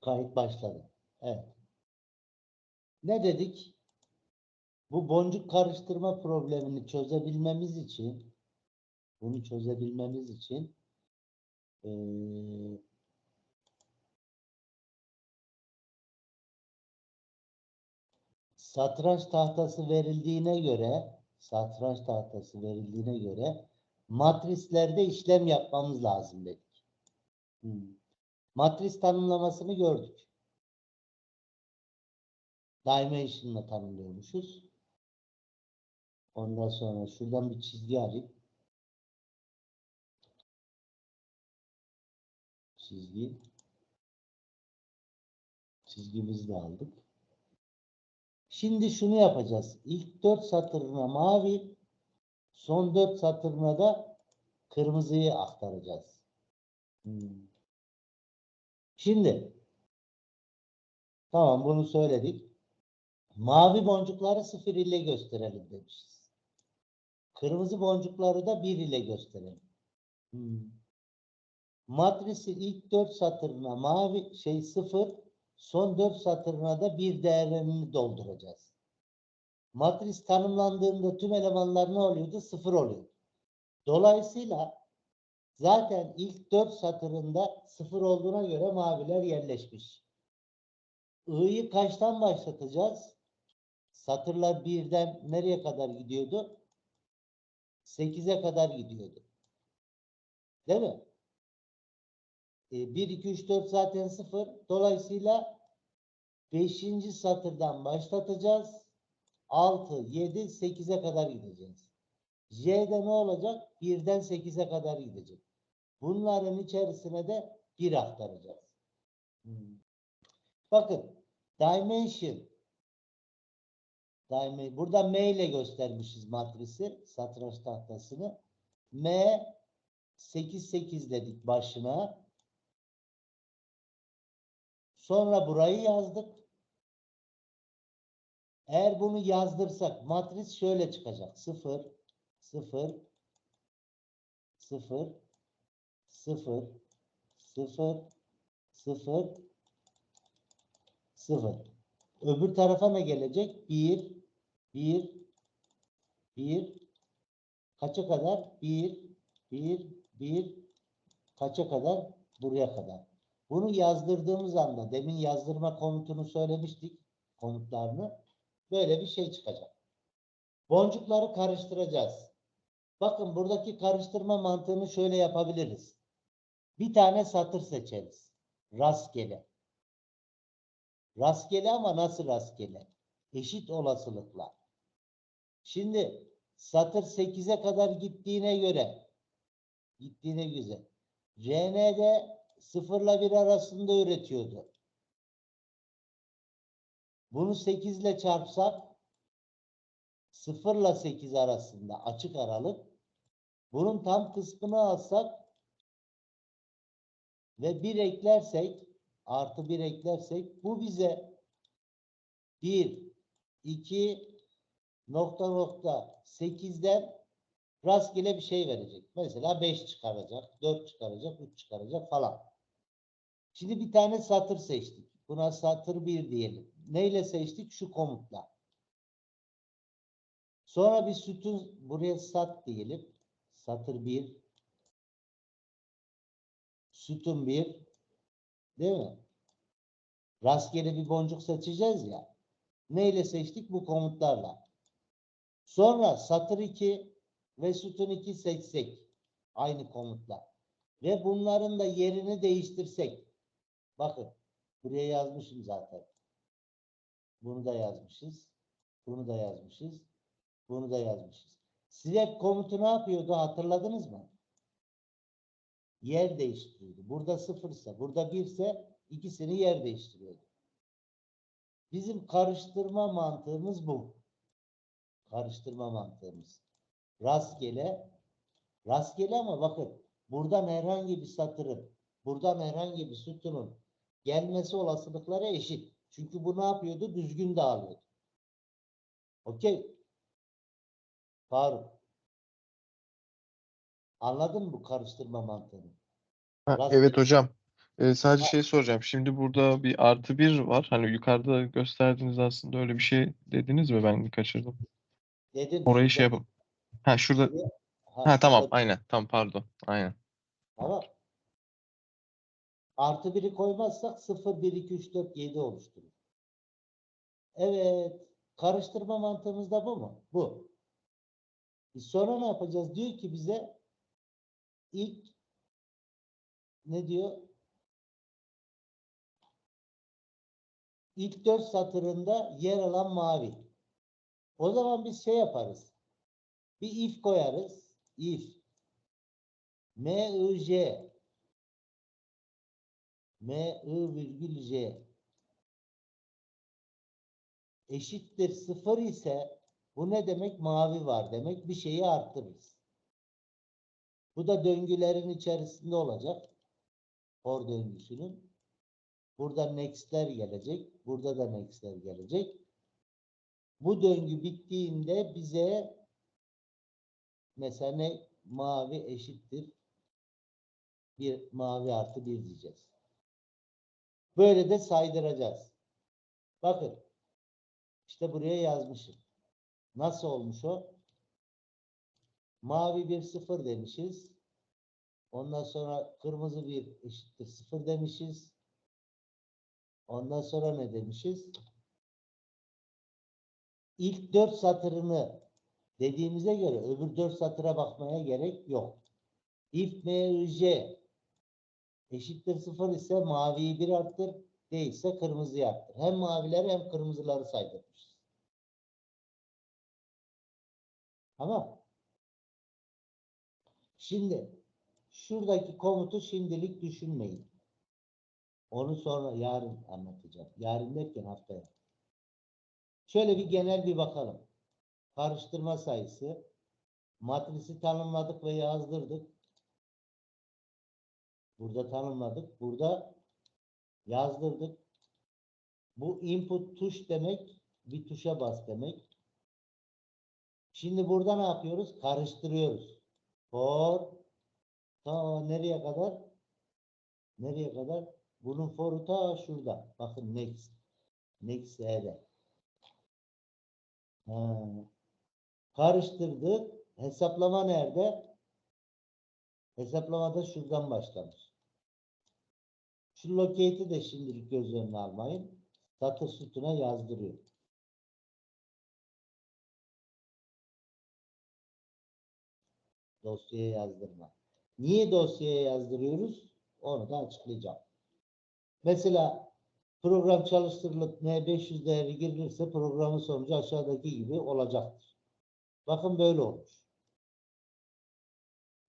Kayıt başladı. Evet. Ne dedik? Bu boncuk karıştırma problemini çözebilmemiz için bunu çözebilmemiz için eee satranç tahtası verildiğine göre satranç tahtası verildiğine göre matrislerde işlem yapmamız lazım dedik. Hmm. Matris tanımlamasını gördük. Dimension'la tanımlıyormuşuz. Ondan sonra şuradan bir çizgi alayım. Çizgi. Çizgimizi de aldık. Şimdi şunu yapacağız. İlk dört satırına mavi, son dört satırına da kırmızıyı aktaracağız. Hmm. Şimdi tamam bunu söyledik. Mavi boncukları sıfır ile gösterelim demişiz. Kırmızı boncukları da bir ile gösterelim. Hmm. Matrisi ilk dört satırına mavi şey sıfır, son dört satırına da bir değerini dolduracağız. Matris tanımlandığında tüm elemanlar ne oluyordu? Sıfır oluyordu. Dolayısıyla zaten ilk dört satırında sıfır olduğuna göre maviler yerleşmiş. I'yı kaçtan başlatacağız? Satırlar birden nereye kadar gidiyordu? 8'e kadar gidiyordu. Değil mi? E, 1, 2, 3, 4 zaten 0. Dolayısıyla 5. satırdan başlatacağız. 6, 7, 8'e kadar gideceğiz. J'de ne olacak? 1'den 8'e kadar gidecek. Bunların içerisine de 1 aktaracağız. Hmm. Bakın dimension Dimension. Burada M ile göstermişiz matrisi, satranç tahtasını. M 8 8 dedik başına. Sonra burayı yazdık. Eğer bunu yazdırsak matris şöyle çıkacak. 0 0 0 0 0 0 0 Öbür tarafa ne gelecek? 1 1 1 kaça kadar? 1 1 1 kaça kadar? Buraya kadar. Bunu yazdırdığımız anda demin yazdırma komutunu söylemiştik komutlarını. Böyle bir şey çıkacak. Boncukları karıştıracağız. Bakın buradaki karıştırma mantığını şöyle yapabiliriz. Bir tane satır seçeriz. Rastgele. Rastgele ama nasıl rastgele? Eşit olasılıkla. Şimdi satır 8'e kadar gittiğine göre gittiğine güzel. RN'de 0 ile 1 arasında üretiyordu. Bunu 8 ile çarpsak 0 ile 8 arasında açık aralık bunun tam kısmını alsak ve 1 eklersek artı 1 eklersek bu bize 1 2 nokta nokta 8'den rastgele bir şey verecek. Mesela 5 çıkaracak, 4 çıkaracak, 3 çıkaracak falan. Şimdi bir tane satır seçtik. Buna satır 1 diyelim. Neyle seçtik? Şu komutla. Sonra bir sütun buraya sat diyelim. Satır 1 sütun 1 değil mi? Rastgele bir boncuk seçeceğiz ya. Neyle seçtik? Bu komutlarla. Sonra satır 2 ve sütun 2 seçsek. Aynı komutla. Ve bunların da yerini değiştirsek. Bakın. Buraya yazmışım zaten. Bunu da yazmışız. Bunu da yazmışız. Bunu da yazmışız. Select komutu ne yapıyordu hatırladınız mı? Yer değiştiriyordu. Burada sıfırsa, burada birse ikisini yer değiştiriyordu. Bizim karıştırma mantığımız bu. Karıştırma mantığımız. Rastgele, rastgele ama bakın buradan herhangi bir satırın, buradan herhangi bir sütunun gelmesi olasılıkları eşit. Çünkü bu ne yapıyordu? Düzgün dağılıyordu. Okey. Faruk. Anladın mı bu karıştırma mantığını? Ha, evet hocam. Ee, sadece şey soracağım. Şimdi burada bir artı bir var. Hani yukarıda gösterdiğiniz aslında öyle bir şey dediniz mi? Ben kaçırdım. Dedim Orayı şey yapalım. Ha şurada. şuraya- Ha tamam. şurada- Aynen. Tamam pardon. Aynen. Ama artı biri koymazsak 0, 1, 2, 3, 4, 7 oluşturur. Evet. Karıştırma mantığımız da bu mu? Bu. Biz sonra ne yapacağız? Diyor ki bize ilk ne diyor? İlk dört satırında yer alan mavi. O zaman biz şey yaparız. Bir if koyarız. If M I J M I virgül J eşittir sıfır ise bu ne demek? Mavi var demek. Bir şeyi arttırırız. Bu da döngülerin içerisinde olacak. For döngüsünün. Burada next'ler gelecek. Burada da next'ler gelecek. Bu döngü bittiğinde bize mesela ne mavi eşittir bir mavi artı bir diyeceğiz. Böyle de saydıracağız. Bakın. işte buraya yazmışım. Nasıl olmuş o? Mavi bir sıfır demişiz. Ondan sonra kırmızı bir eşittir sıfır demişiz. Ondan sonra ne demişiz? İlk dört satırını dediğimize göre öbür dört satıra bakmaya gerek yok. If MIJ eşittir sıfır ise maviyi bir arttır, değilse kırmızıyı arttır. Hem mavileri hem kırmızıları saydırmışız. Tamam. Şimdi şuradaki komutu şimdilik düşünmeyin. Onu sonra yarın anlatacağım. Yarın derken haftaya. Şöyle bir genel bir bakalım. Karıştırma sayısı. Matrisi tanımladık ve yazdırdık. Burada tanımladık. Burada yazdırdık. Bu input tuş demek. Bir tuşa bas demek. Şimdi burada ne yapıyoruz? Karıştırıyoruz. For ta nereye kadar? Nereye kadar? Bunun for'u ta şurada. Bakın next. Next E'de. Ha. Karıştırdık. Hesaplama nerede? Hesaplamada şuradan başlamış. Şu locate'i de şimdilik göz önüne almayın. Satır sütuna yazdırıyor. Dosyaya yazdırma. Niye dosyaya yazdırıyoruz? Onu da açıklayacağım. Mesela program çalıştırılıp N500 değeri girilirse programın sonucu aşağıdaki gibi olacaktır. Bakın böyle olmuş.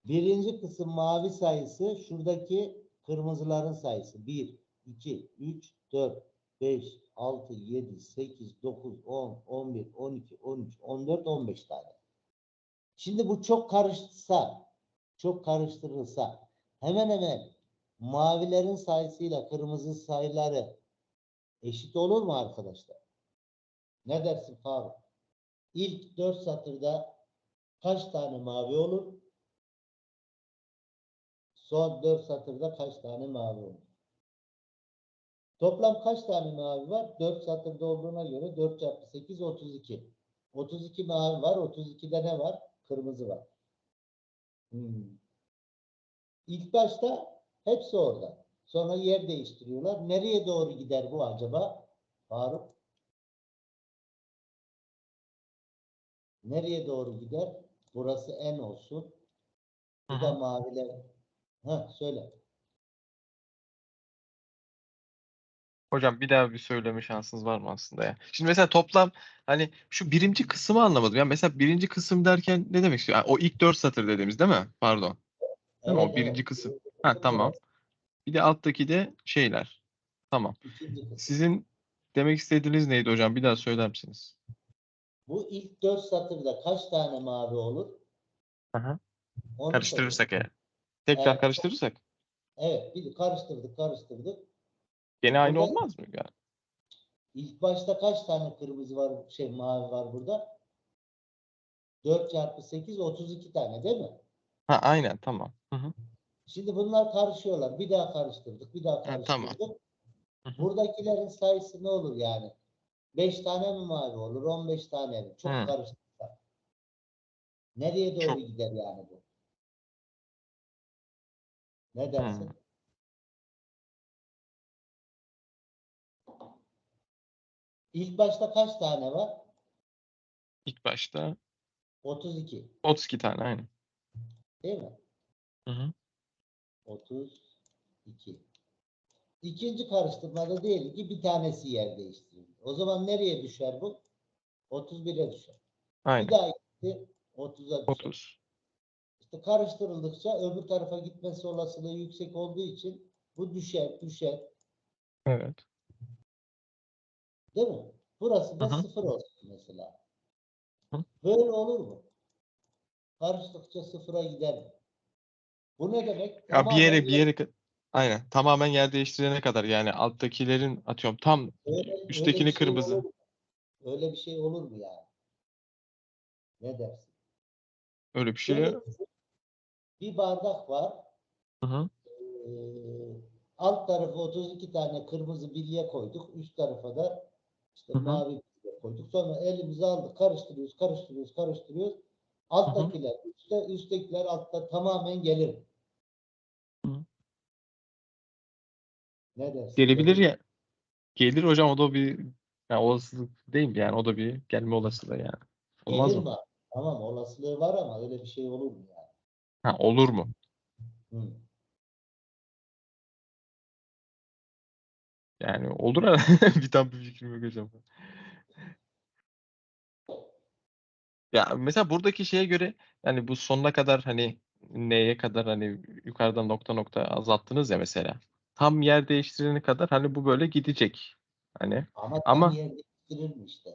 Birinci kısım mavi sayısı şuradaki kırmızıların sayısı. 1, 2, 3, 4, 5, 6, 7, 8, 9, 10, 11, 12, 13, 14, 15 tane. Şimdi bu çok karışsa, çok karıştırılsa hemen hemen mavilerin sayısıyla kırmızı sayıları eşit olur mu arkadaşlar? Ne dersin Faruk? İlk dört satırda kaç tane mavi olur? Son dört satırda kaç tane mavi olur? Toplam kaç tane mavi var? 4 satırda olduğuna göre 4 çarpı 8 32. 32 mavi var. 32'de ne var? Kırmızı var. Hmm. İlk başta hepsi orada. Sonra yer değiştiriyorlar. Nereye doğru gider bu acaba? Faruk. Nereye doğru gider? Burası en olsun. Bu da maviler. Ha söyle. Hocam bir daha bir söyleme şansınız var mı aslında ya? Şimdi mesela toplam hani şu birinci kısmı anlamadım. Ya mesela birinci kısım derken ne demek istiyor? Yani o ilk dört satır dediğimiz değil mi? Pardon. Değil mi? O birinci kısım. Ha tamam. Bir de alttaki de şeyler. Tamam. Sizin demek istediğiniz neydi hocam? Bir daha söyler misiniz? Bu ilk dört satırda kaç tane mavi olur? Aha. Onu Karıştırırsak eğer. Tekrar Evet. karıştırırsak Evet, bir karıştırdık, karıştırdık. Gene aynı Burada- olmaz mı? Yani? İlk başta kaç tane kırmızı var, şey mavi var burada? 4 çarpı 8, 32 tane değil mi? Ha aynen tamam. Hı hı. Şimdi bunlar karışıyorlar. Bir daha karıştırdık. Bir daha Ha, tamam. karıştırdık. Hı hı. Buradakilerin sayısı ne olur yani? 5 tane mi mavi olur? 15 tane mi? Çok Hı. karıştırırsak. Nereye doğru Çok. gider yani bu? Ne dersin? İlk başta kaç tane var? İlk başta 32. 32 tane aynı. Değil mi? Hı hı. 32. İkinci karıştırmada diyelim ki bir tanesi yer değiştirildi. O zaman nereye düşer bu? 31'e düşer. Aynen. Bir daha gitti 30'a düşer. 30. İşte karıştırıldıkça öbür tarafa gitmesi olasılığı yüksek olduğu için bu düşer, düşer. Evet. Değil mi? Burası da hı. sıfır olsun mesela. Hı. Böyle olur mu? Karıştıkça sıfıra gider mi? Bu ne demek? Ya bir yere bir yer- yere aynen tamamen yer değiştirene kadar yani alttakilerin atıyorum tam öyle- öyle üsttekini bir şey kırmızı. olur? Öyle bir şey olur mu yani? Ne dersin? öyle bir şey. Düşün. Bir bardak var. Hı hı. Ee, alt tarafı 32 tane kırmızı bilye koyduk. Üst tarafa da işte Hı hı. mavi koyduk. Sonra elimizi aldık, karıştırıyoruz, karıştırıyoruz, karıştırıyoruz. Alttakiler üstte, üsttekiler altta tamamen gelir. Hı. Ne dersin? Gelebilir ya. Gelir hocam o da bir yani olasılık değil mi yani o da bir gelme olasılığı yani. Olmaz Gelir mı? mi? Tamam olasılığı var ama öyle bir şey olur mu yani? Ha, olur mu? Hı. Yani olur herhalde. bir tam bir fikrim yok hocam. Ya mesela buradaki şeye göre yani bu sonuna kadar hani neye kadar hani yukarıdan nokta nokta azalttınız ya mesela. Tam yer değiştirene kadar hani bu böyle gidecek. Hani Ama tam Ama- yer değiştirir mi işte?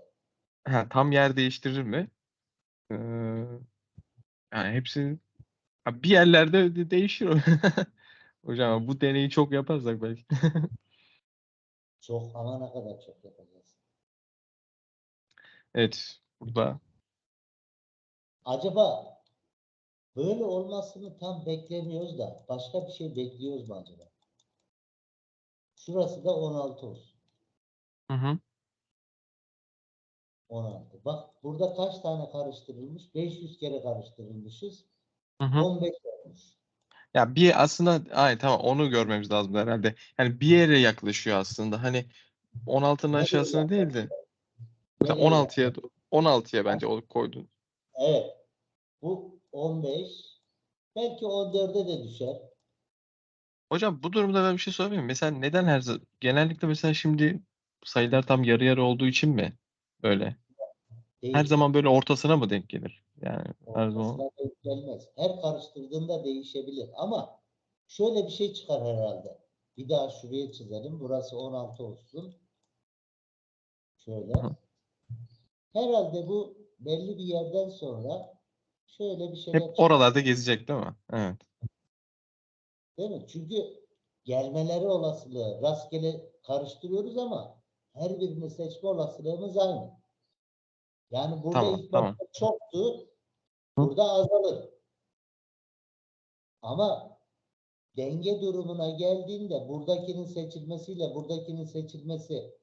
ha, tam yer değiştirir mi? Ee, yani hepsi bir yerlerde de değişir. Hocam bu deneyi çok yaparsak belki. Çok ama ne kadar çok yapacağız. Evet. Burada Acaba böyle olmasını tam beklemiyoruz da başka bir şey bekliyoruz mu acaba? Şurası da 16 olsun. hı hı. 16. Bak burada kaç tane karıştırılmış? 500 kere karıştırılmışız. Hı hı. 15 olmuş. Ya bir aslında ay tamam onu görmemiz lazım herhalde. Yani bir yere yaklaşıyor aslında. Hani 16'nın Nereye aşağısına değil de mesela Nereye 16'ya 16'ya bence o koydun. Evet. Bu 15. Belki 14'e de düşer. Hocam bu durumda ben bir şey sorayım? Mesela neden her genellikle mesela şimdi sayılar tam yarı yarı olduğu için mi böyle? Değil. Her zaman böyle ortasına mı denk gelir? Yani her zaman. Gelmez. Her karıştırdığında değişebilir. Ama şöyle bir şey çıkar herhalde. Bir daha şuraya çizelim. Burası 16 olsun. Şöyle. Herhalde bu belli bir yerden sonra şöyle bir şeyler Hep çıkar. oralarda gezecek değil mi? Evet. Değil mi? Çünkü gelmeleri olasılığı rastgele karıştırıyoruz ama her birini seçme olasılığımız aynı. Yani burada Tamam, ilk tamam. çoktu. Hı. Burada azalır. Ama denge durumuna geldiğinde buradakinin seçilmesiyle buradakinin seçilmesi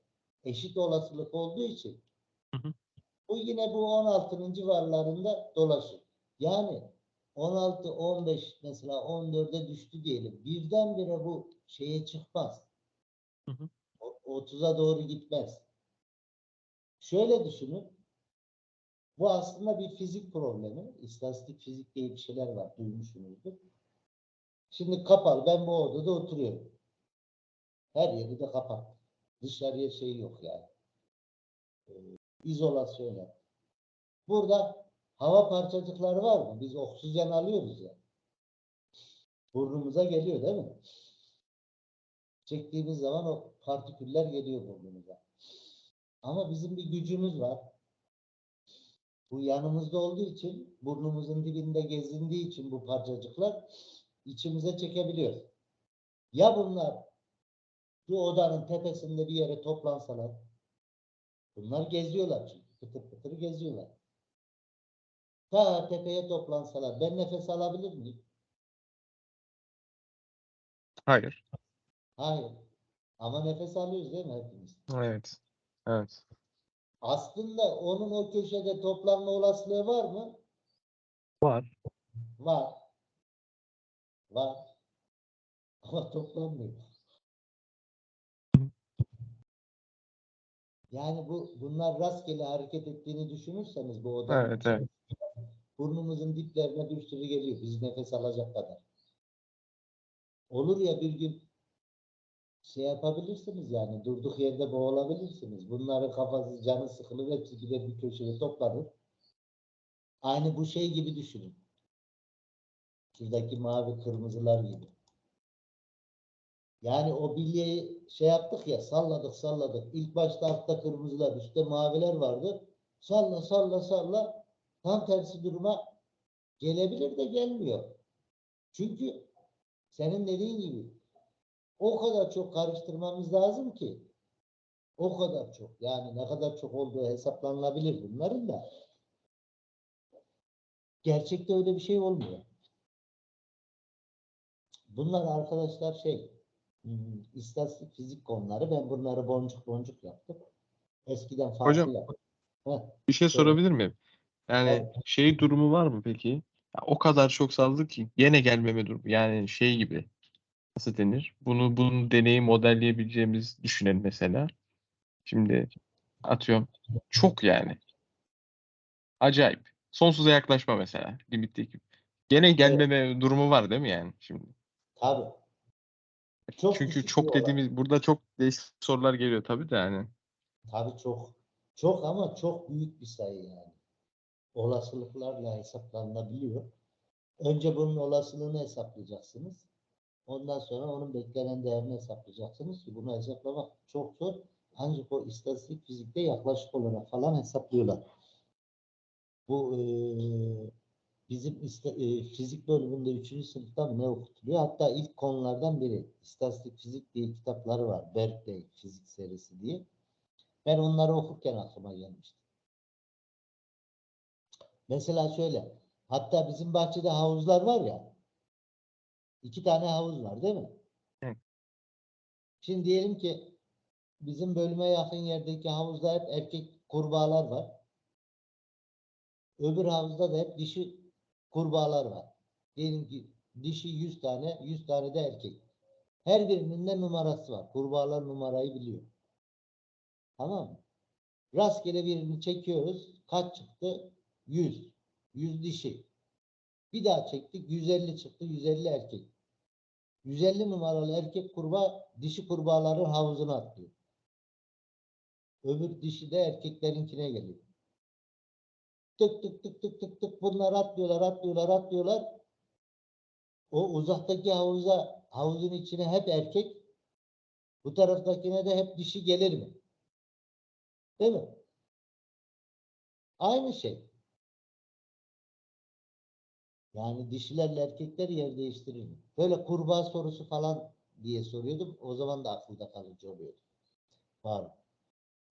eşit olasılık olduğu için Hı hı. bu yine bu 16'nın civarlarında dolaşır. Yani 16, 15 mesela 14'e düştü diyelim. Birdenbire bu şeye çıkmaz. Hı hı. O- 30'a doğru gitmez. Şöyle düşünün. Bu aslında bir fizik problemi. İstatistik fizik diye bir şeyler var. Duymuşsunuzdur. Şimdi kapalı. Ben bu odada oturuyorum. Her yeri de kapat. Dışarıya şey yok yani. Ee, izolasyon yap. Burada hava parçacıkları var mı? Biz oksijen alıyoruz ya. Burnumuza geliyor değil mi? Çektiğimiz zaman o partiküller geliyor burnumuza. Ama bizim bir gücümüz var. Bu yanımızda olduğu için, burnumuzun dibinde gezindiği için bu parçacıklar içimize çekebiliyor. Ya bunlar şu odanın tepesinde bir yere toplansalar, bunlar geziyorlar çünkü, pıtır pıtır geziyorlar. Ta tepeye toplansalar, ben nefes alabilir miyim? Hayır. Hayır. Ama nefes alıyoruz değil mi hepimiz? Evet. Evet. Aslında onun o köşede toplanma olasılığı var mı? Var. Var. Var. Ama toplanmıyor. Yani bu bunlar rastgele hareket ettiğini düşünürseniz bu odanın Evet, evet. burnumuzun diplerine bir sürü geliyor. Biz nefes alacak kadar. Olur ya bir gün şey yapabilirsiniz yani durduk yerde boğulabilirsiniz. Bunların kafası canı sıkılır hepsi gider bir köşeye toplanır. Aynı bu şey gibi düşünün. Şuradaki mavi kırmızılar gibi. Yani o bilyeyi şey yaptık ya salladık salladık. İlk başta altta kırmızılar üstte maviler vardı. Salla salla salla tam tersi duruma gelebilir de gelmiyor. Çünkü senin dediğin gibi o kadar çok karıştırmamız lazım ki o kadar çok yani ne kadar çok olduğu hesaplanabilir bunların da gerçekte öyle bir şey olmuyor. Bunlar arkadaşlar şey hmm, istatistik fizik konuları ben bunları boncuk boncuk yaptım. Eskiden farklı Hocam, yaptım. Heh, Bir şey Söyle. sorabilir miyim? Yani Evet. şey durumu var mı peki? Ya o kadar çok saldık ki gene gelmeme durumu. Yani şey gibi nasıl denir? Bunu bunu deneyi modelleyebileceğimiz düşünelim mesela. Şimdi atıyorum çok yani. Acayip. Sonsuza yaklaşma mesela limitteki. Gene gelmeme durumu var değil mi yani şimdi? tabii. Çok Çünkü çok dediğimiz burada çok değişik sorular geliyor tabii de yani. Tabii çok. Çok ama çok büyük bir sayı yani. Olasılıklarla hesaplanabiliyor. Önce bunun olasılığını hesaplayacaksınız. Ondan sonra onun beklenen değerini hesaplayacaksınız ki bunu hesaplamak çok zor. Ancak o istatistik fizikte yaklaşık olarak falan hesaplıyorlar. Bu eee, bizim eee, fizik bölümünde 3. sınıftan ne okutuluyor? Hatta ilk konulardan biri. İstatistik fizik diye kitapları var. Berkeley fizik serisi diye. Ben onları okurken aklıma gelmişti. Mesela şöyle. Hatta bizim bahçede havuzlar var ya. İki tane havuz var değil mi? Evet. Şimdi diyelim ki bizim bölüme yakın yerdeki havuzda hep erkek kurbağalar var. Öbür havuzda da hep dişi kurbağalar var. Diyelim ki dişi 100 tane, 100 tane de erkek. Her birinin de numarası var. Kurbağalar numarayı biliyor. Tamam mı? Rastgele birini çekiyoruz. Kaç çıktı? 100. 100 dişi. Bir daha çektik. 150 çıktı. 150 erkek. 150 numaralı erkek kurbağa dişi kurbağaların havuzuna atlıyor. Öbür dişi de erkeklerinkine geliyor. Tık tık tık tık tık tık bunlar atlıyorlar, atlıyorlar, atlıyorlar. O uzaktaki havuza, havuzun içine hep erkek, bu taraftakine de hep dişi gelir mi? Değil mi? Aynı şey. Yani dişilerle erkekler yer değiştirir? Böyle kurbağa sorusu falan diye soruyordum. O zaman da aklımda kalıcı oluyordu. Var.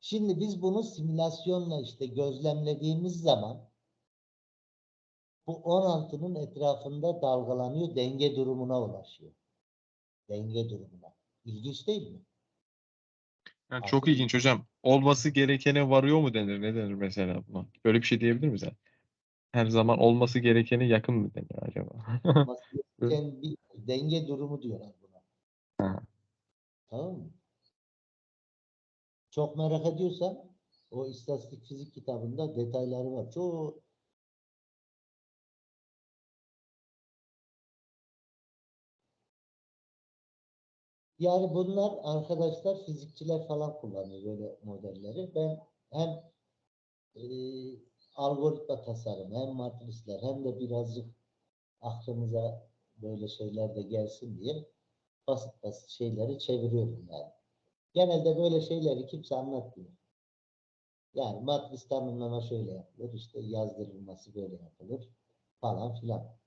Şimdi biz bunu simülasyonla işte gözlemlediğimiz zaman bu 16'nın etrafında dalgalanıyor, denge durumuna ulaşıyor. Denge durumuna. İlginç değil mi? Yani çok ilginç hocam. Olması gerekene varıyor mu denir? Ne denir mesela buna? Böyle bir şey diyebilir miyiz? yani? Her zaman olması gerekene yakın mı denir acaba? Gereken bir denge durumu diyorlar buna. Ha. Tamam mı? Çok merak ediyorsan o istatistik fizik kitabında detayları var. Çok Yani bunlar arkadaşlar fizikçiler falan kullanıyor böyle modelleri. Ben hem e, algoritma tasarımı hem matrisler hem de birazcık aklımıza böyle şeyler de gelsin diye basit basit şeyleri çeviriyorum yani. Genelde böyle şeyleri kimse anlatmıyor. Yani matris tanımlama şöyle yapılır, işte yazdırılması böyle yapılır falan filan.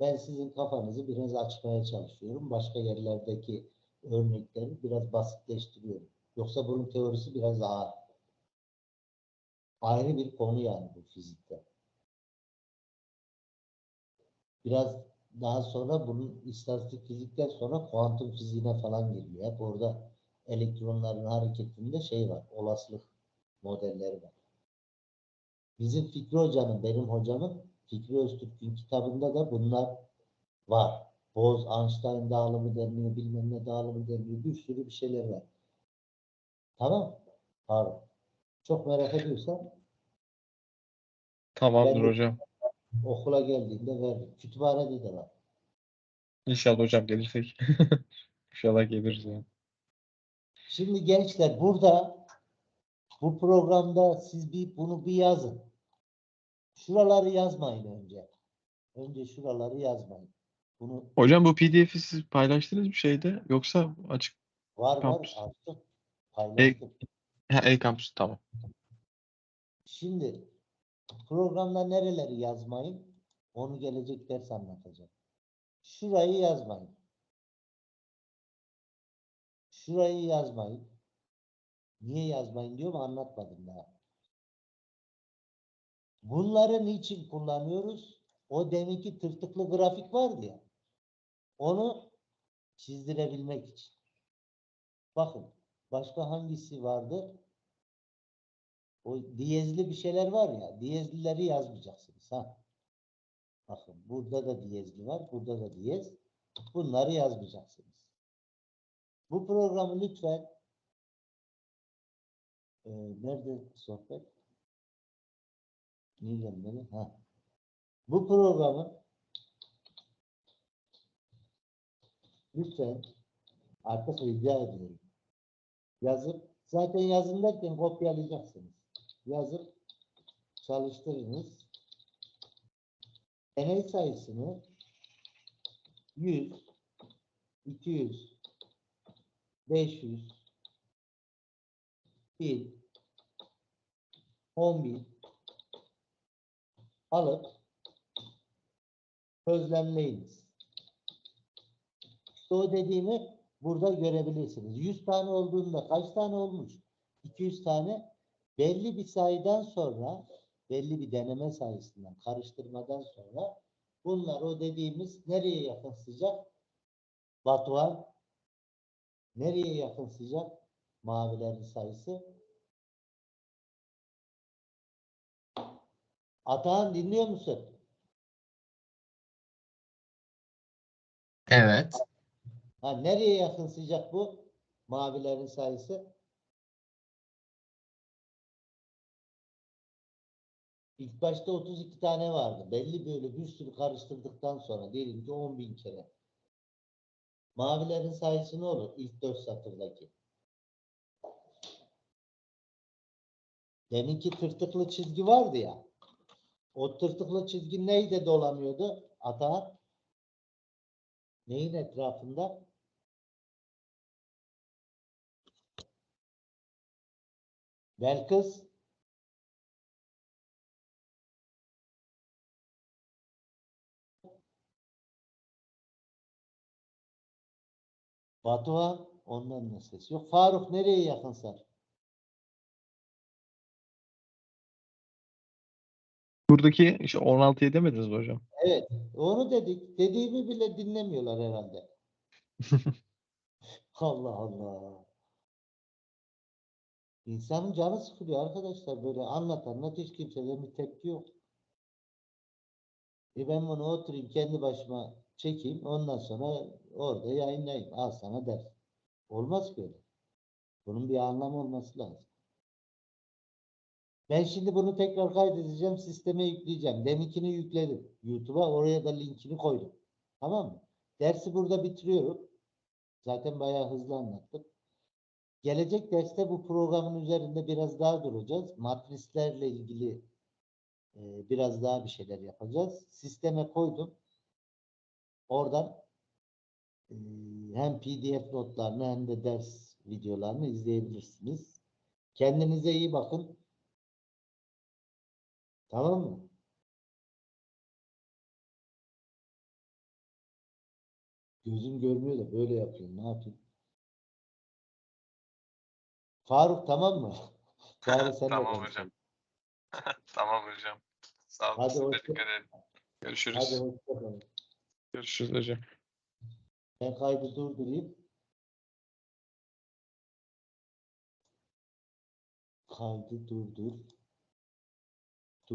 Ben sizin kafanızı biraz açmaya çalışıyorum. Başka yerlerdeki örnekleri biraz basitleştiriyorum. Yoksa bunun teorisi biraz ağır. Ayrı bir konu yani bu fizikte. Biraz daha sonra bunun istatistik fizikten sonra kuantum fiziğine falan giriyor. Hep orada elektronların hareketinde şey var. Olasılık modelleri var. Bizim Fikri Hoca'nın, benim hocamın Fikri Öztürk'ün kitabında da bunlar var. Bose-Einstein dağılımı deniyor, bilmem ne dağılımı deniyor. Bir sürü bir şeyler var. Tamam. Pardon. Çok merak ediyorsan Tamamdır Ben hocam. okula geldiğinde veririm. Kütüphanede de var. İnşallah hocam gelirsek. İnşallah geliriz yani. Şimdi gençler burada bu programda siz bir bunu bir yazın. Şuraları yazmayın önce. Önce şuraları yazmayın. Bunu Hocam bu PDF'i siz paylaştınız bir şeyde yoksa açık var var Kampüs. açtım. Paylaştım. Ha, e-kampüs tamam. Şimdi programda nereleri yazmayın? Onu gelecek ders anlatacağım. Şurayı yazmayın. Şurayı yazmayın. Niye yazmayın diyorum anlatmadım daha. Bunları niçin kullanıyoruz? O deminki tırtıklı grafik vardı ya. Onu çizdirebilmek için. Bakın başka hangisi vardı? O diyezli bir şeyler var ya. Diyezlileri yazmayacaksınız. Ha. Bakın burada da diyezli var. Burada da diyez. Bunları yazmayacaksınız. Bu programı lütfen e, nerede sohbet? Niye gelmedi? Ha. Bu programı lütfen artık rica ediyorum. Yazıp zaten yazın derken kopyalayacaksınız. Yazıp çalıştırınız. Deney sayısını 100, 200, 500, 1000, 10.000 alıp gözlemleyiniz. İşte o dediğimi burada görebilirsiniz. 100 tane olduğunda kaç tane olmuş? 200 tane belli bir sayıdan sonra belli bir deneme sayısından karıştırmadan sonra bunlar o dediğimiz nereye yakın sıcak? Batuhan nereye yakın sıcak? Mavilerin sayısı. Atahan dinliyor musun? Evet. Ha, nereye yakın sıcak bu? Mavilerin sayısı. İlk başta 32 tane vardı. Belli böyle bir sürü karıştırdıktan sonra diyelim ki 10 bin kere. Mavilerin sayısı ne olur? İlk 4 satırdaki. Deminki tırtıklı çizgi vardı ya. O tırtıklı çizgi neyde dolanıyordu? Ata neyin etrafında? Belkıs Batuhan ondan da ses yok. Faruk nereye yakın sar? Buradaki işte 16'ya demediniz mi hocam? Evet, onu dedik. Dediğimi bile dinlemiyorlar herhalde. Allah Allah. İnsanın canı sıkılıyor arkadaşlar böyle anlat anlat hiç kimseden bir tepki yok. E ben bunu oturayım kendi başıma çekeyim ondan sonra orada yayınlayayım. Al sana ders. Olmaz ki öyle. Bunun bir anlamı olması lazım. Ben şimdi bunu tekrar kaydedeceğim, sisteme yükleyeceğim. Deminkini yükledim. YouTube'a oraya da linkini koydum. Tamam mı? Dersi burada bitiriyorum. Zaten bayağı hızlı anlattım. Gelecek derste bu programın üzerinde biraz daha duracağız. Matrislerle ilgili e, biraz daha bir şeyler yapacağız. Sisteme koydum. Oradan e, hem PDF notlarını hem de ders videolarını izleyebilirsiniz. Kendinize iyi bakın. Tamam mı? Gözüm görmüyor da böyle yapıyorum. Ne yapayım? Faruk tamam mı? Çağrı sen tamam de hocam. tamam hocam. Sağ olun. Hadi hoşça kalın. Görüşürüz. Hadi hoşça kalın. Görüşürüz hocam. Ben kaydı durdurayım. Kaydı durdur.